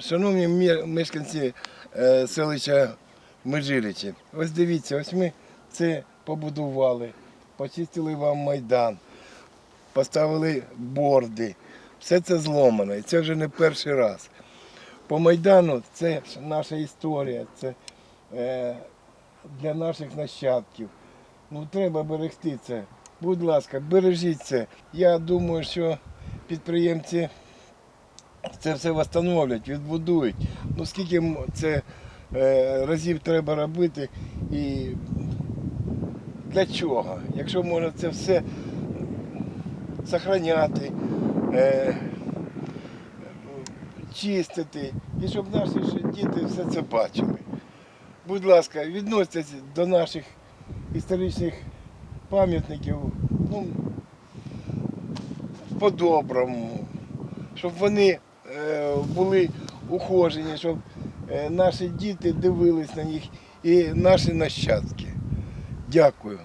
Шановні мешканці е, селища Межиричі, ось дивіться, ось ми це побудували, почистили вам майдан, поставили борди. Все це зломано, і це вже не перший раз. По Майдану це наша історія, це е, для наших нащадків. Ну треба берегти це. Будь ласка, бережіть це. Я думаю, що підприємці це все встановлять, відбудують. Ну скільки це е, разів треба робити і для чого? Якщо можна це все зберігати, е, чистити, і щоб наші діти все це бачили. Будь ласка, відносьтесь до наших історичних пам'ятників ну, по-доброму, щоб вони були ухожені, щоб е, наші діти дивились на них і наші нащадки. Дякую.